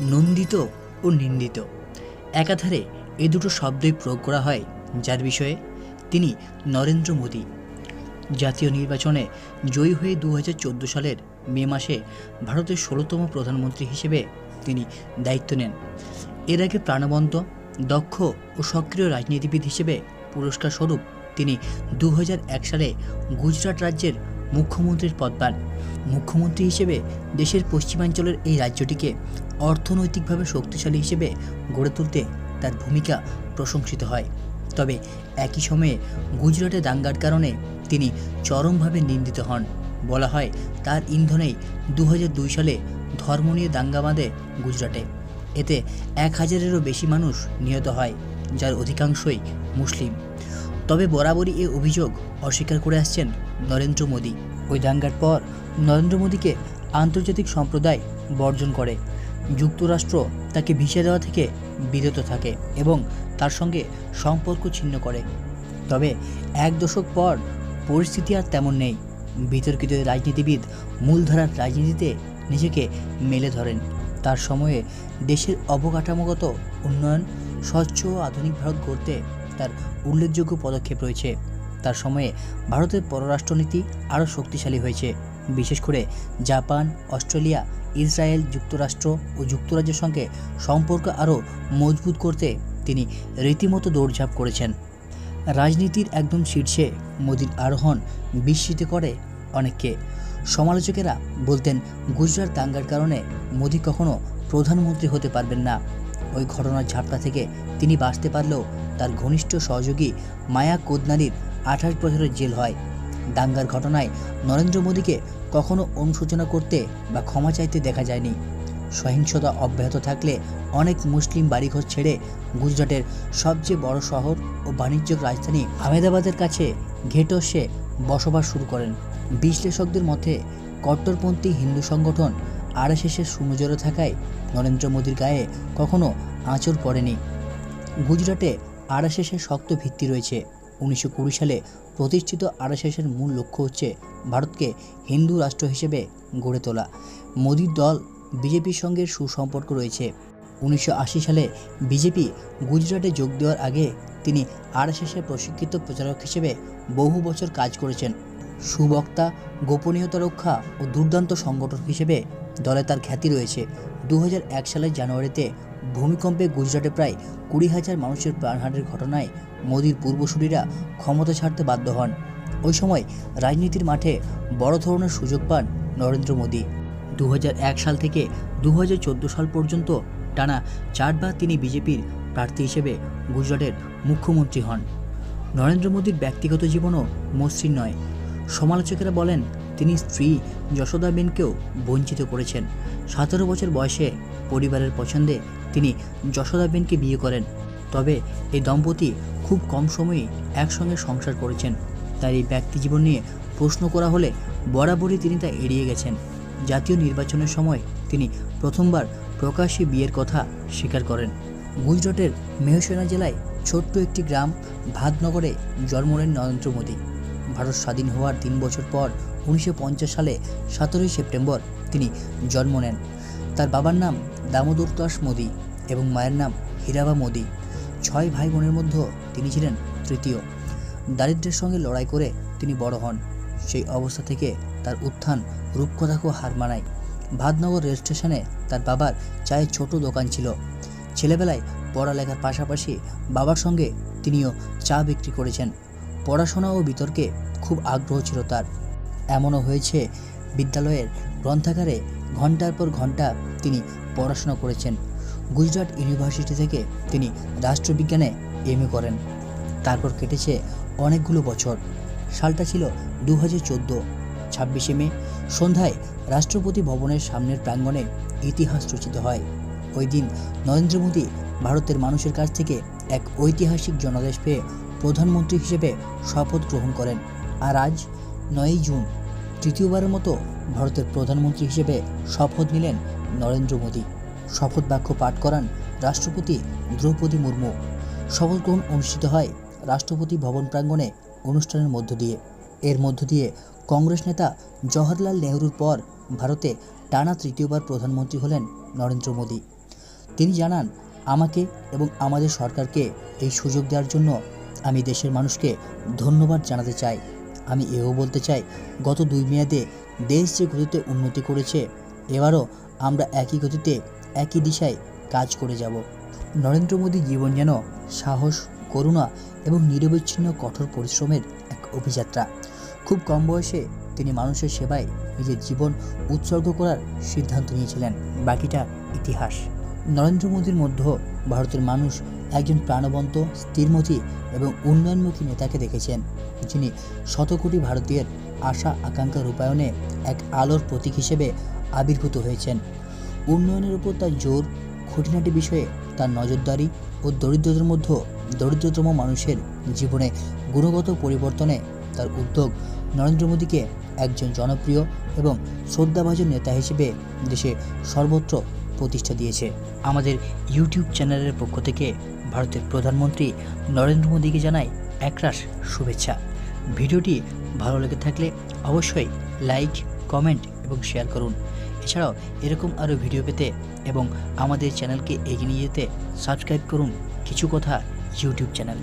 নন্দিত ও নিন্দিত। একাধারে এ দুটো শব্দই প্রয়োগ করা হয়, যার বিষয়ে তিনি নরেন্দ্র মোদী। জাতীয় নির্বাচনে জয়ী হয়ে দু হাজার চোদ্দ সালের মে মাসে ভারতের ষোলোতম প্রধানমন্ত্রী হিসেবে তিনি দায়িত্ব নেন। এর আগে প্রাণবন্ত, দক্ষ ও সক্রিয় রাজনীতিবিদ হিসেবে পুরস্কার স্বরূপ তিনি দু হাজার এক সালে গুজরাট রাজ্যের মুখ্যমন্ত্রীর পদ পান। মুখ্যমন্ত্রী হিসেবে দেশের পশ্চিমাঞ্চলের এই রাজ্যটিকে অর্থনৈতিকভাবে শক্তিশালী হিসেবে গড়ে তুলতে তার ভূমিকা প্রশংসিত হয়। তবে একই সময়ে গুজরাটে দাঙ্গার কারণে তিনি চরমভাবে নিন্দিত হন। বলা হয়, তার ইন্ধনেই দু সালে ধর্ম নিয়ে দাঙ্গা বাঁধে গুজরাটে। এতে এক হাজারেরও বেশি মানুষ নিহত হয়, যার অধিকাংশই মুসলিম। তবে বরাবরই এ অভিযোগ অস্বীকার করে আসছেন নরেন্দ্র মোদী। ওই দাঙ্গার পর নরেন্দ্র মোদীকে আন্তর্জাতিক সম্প্রদায় বর্জন করে। যুক্তরাষ্ট্র তাকে ভিসা দেওয়া থেকে বিরত থাকে এবং তার সঙ্গে সম্পর্ক ছিন্ন করে। তবে এক দশক পর পরিস্থিতি আর তেমন নেই। বিতর্কিত রাজনীতিবিদ মূলধারার রাজনীতিতে নিজেকে মেলে ধরেন। তার সময়ে দেশের অবকাঠামোগত উন্নয়ন, স্বচ্ছ ও আধুনিক ভারত গড়তে তার উল্লেখযোগ্য পদক্ষেপ রয়েছে। তার সময়ে ভারতের পররাষ্ট্রনীতি আরও শক্তিশালী হয়েছে। বিশেষ করে জাপান, অস্ট্রেলিয়া, ইসরায়েল যুক্তরাষ্ট্র ও যুক্তরাজ্যের সঙ্গে সম্পর্ক আরও মজবুত করতে তিনি রীতিমতো দৌড়ঝাঁপ করেছেন। রাজনীতির একদম শীর্ষে মোদির আরোহণ বিস্মিত করে অনেককে। সমালোচকেরা বলতেন, গুজরাট দাঙ্গার কারণে মোদি কখনো প্রধানমন্ত্রী হতে পারবেন না। ওই ঘটনার ঝাপটা থেকে তিনি বাঁচতে পারলেও তার ঘনিষ্ঠ সহযোগী মায়া কোদনানির আঠাশ বছরের জেল হয়। দাঙ্গার ঘটনায় নরেন্দ্র মোদীকে কখনো অনুশোচনা করতে বা ক্ষমা চাইতে দেখা যায়নি। সহিংসতা অব্যাহত থাকলে অনেক মুসলিম বাড়িঘর ছেড়ে গুজরাটের সবচেয়ে বড় শহর ও বাণিজ্যিক রাজধানী আহমেদাবাদের কাছে ঘেটসে বসবাস শুরু করেন। বিশ্লেষকদের মতে, কট্টরপন্থী হিন্দু সংগঠন আরএসএসের সুনজরে থাকায় নরেন্দ্র মোদীর গায়ে কখনো আঁচড় পড়েনি। গুজরাটে আরএসএসের শক্ত ভিত্তি রয়েছে। উনিশশো কুড়ি সালে প্রতিষ্ঠিত আরএসএসের মূল লক্ষ্য হচ্ছে ভারতকে হিন্দু রাষ্ট্র হিসেবে গড়ে তোলা। মোদীর দল, বিজেপির সঙ্গে সুসম্পর্ক রয়েছে। উনিশশো আশি সালে বিজেপি গুজরাটে যোগ দেওয়ার আগে তিনি আরএসএসের প্রশিক্ষিত প্রচারক হিসেবে বহু বছর কাজ করেছেন। সুবক্তা, গোপনীয়তা রক্ষা ও দুর্দান্ত সংগঠন হিসেবে দলে তার খ্যাতি রয়েছে। দু হাজার এক সালের জানুয়ারিতে ভূমিকম্পে গুজরাটে প্রায় কুড়ি হাজার মানুষের প্রাণহানির ঘটনায় মোদীর পূর্বসূরীরা ক্ষমতা ছাড়তে বাধ্য হন। ওই সময় রাজনীতির মাঠে বড় ধরনের সুযোগ পান নরেন্দ্র মোদী। দু হাজার এক সাল থেকে দু হাজার চোদ্দ সাল পর্যন্ত টানা চারবার তিনি বিজেপির প্রার্থী হিসেবে গুজরাটের মুখ্যমন্ত্রী হন। নরেন্দ্র মোদীর ব্যক্তিগত জীবনও মসৃণ নয়। সমালোচকেরা বলেন, তিনি স্ত্রী যশোদাবেনকেও বঞ্চিত করেছেন। সতেরো বছর বয়সে পরিবারের পছন্দে তিনি যশোদাবেনকে বিয়ে করেন। তবে এই দম্পতি খুব কম সময়ে একসঙ্গে সংসার করেছেন। তার এই ব্যক্তিজীবন নিয়ে প্রশ্ন করা হলে বরাবরই তিনি তা এড়িয়ে গেছেন। জাতীয় নির্বাচনের সময় তিনি প্রথমবার প্রকাশ্যে বিয়ের কথা স্বীকার করেন। গুজরাটের মেহসেনা জেলায় ছোট্ট একটি গ্রাম ভাদনগরে জন্ম নেন নরেন্দ্র মোদী। ভারত স্বাধীন হওয়ার তিন বছর পর উনিশশো পঞ্চাশ সালে সতেরোই সেপ্টেম্বর তিনি জন্ম নেন। তার বাবার নাম দামোদর দাস মোদী এবং মায়ের নাম হীরাবা মোদী। ছয় ভাই বোনের মধ্যে তিনি ছিলেন তৃতীয়। দারিদ্র্যের সঙ্গে লড়াই করে তিনি বড় হন। সেই অবস্থা থেকে তার উত্থান রূপকথাকেও হার মানায়। ভাদনগর রেল স্টেশনে তার বাবার চায়ের ছোট দোকান ছিল। ছেলেবেলায় পড়ালেখার পাশাপাশি বাবার সঙ্গে তিনিও চা বিক্রি করেছেন। পড়াশোনা ও বিতর্কে খুব আগ্রহ ছিল তার। এমনও হয়েছে বিদ্যালয়ের গ্রন্থাগারে ঘণ্টার পর ঘণ্টা তিনি পড়াশোনা করেছেন। গুজরাট ইউনিভার্সিটি থেকে তিনি রাষ্ট্রবিজ্ঞানে এমএ করেন। তারপর কেটেছে অনেকগুলো বছর। সালটা ছিল দু হাজার চোদ্দ, ছাব্বিশে মে। সন্ধ্যায় রাষ্ট্রপতি ভবনের সামনের প্রাঙ্গণে ইতিহাস রচিত হয়। ওই দিন নরেন্দ্র মোদী ভারতের মানুষের কাছ থেকে এক ঐতিহাসিক জনাদেশ পেয়ে প্রধানমন্ত্রী হিসেবে শপথ গ্রহণ করেন। আর আজ নয়ই জুন তৃতীয়বারের মতো ভারতের প্রধানমন্ত্রী হিসেবে শপথ নিলেন নরেন্দ্র মোদী। শপথ বাক্য পাঠ করান রাষ্ট্রপতি দ্রৌপদী মুর্মু। শপথ গ্রহণ অনুষ্ঠিত হয় রাষ্ট্রপতি ভবন প্রাঙ্গণে অনুষ্ঠানের মধ্য দিয়ে। এর মধ্য দিয়ে কংগ্রেস নেতা জওহরলাল নেহরুর পর ভারতে টানা তৃতীয়বার প্রধানমন্ত্রী হলেন নরেন্দ্র মোদী। তিনি জানান, আমাকে এবং আমাদের সরকারকে এই সুযোগ দেওয়ার জন্য আমি দেশের মানুষকে ধন্যবাদ জানাতে চাই। আমি এও বলতে চাই, গত দুই মেয়াদে দেশ যে গতিতে উন্নতি করেছে, এবারও আমরা একই গতিতে, একই দিশায় কাজ করে যাব। নরেন্দ্র মোদীর জীবন যেন সাহস, করুণা এবং নিরবিচ্ছিন্ন কঠোর পরিশ্রমের এক অভিযাত্রা। খুব কম বয়সে তিনি মানুষের সেবায় নিজের জীবন উৎসর্গ করার সিদ্ধান্ত নিয়েছিলেন। বাকিটা ইতিহাস। নরেন্দ্র মোদীর মধ্যে ভারতের মানুষ একজন প্রাণবন্ত, স্থিরমতি এবং উন্নয়নমুখী নেতাকে দেখেছেন, যিনি শত কোটি ভারতীয়ের আশা, আকাঙ্ক্ষা রূপায়ণে এক আলোর প্রতীক হিসেবে আবির্ভূত হয়েছেন। উন্নয়নের উপর তার জোর, খুঁটিনাটি বিষয়ে তার নজরদারি ও দরিদ্রদের মধ্যে দরিদ্রতম মানুষের জীবনে গুণগত পরিবর্তনে তার উদ্যোগ নরেন্দ্র মোদীকে একজন জনপ্রিয় এবং শ্রদ্ধাভাজন নেতা হিসেবে দেশে সর্বত্র প্রতিষ্ঠা দিয়েছে। আমাদের ইউটিউব চ্যানেলের পক্ষ থেকে ভারতের প্রধানমন্ত্রী নরেন্দ্র মোদীকে জানায় একরাশ শুভেচ্ছা। ভিডিওটি ভালো লেগে থাকলে অবশ্যই লাইক, কমেন্ট এবং শেয়ার করুন। এছাড়াও এরকম আরও ভিডিও পেতে এবং আমাদের চ্যানেলকে এগিয়ে নিয়ে যেতে সাবস্ক্রাইব করুন কিছু কথা ইউটিউব চ্যানেল।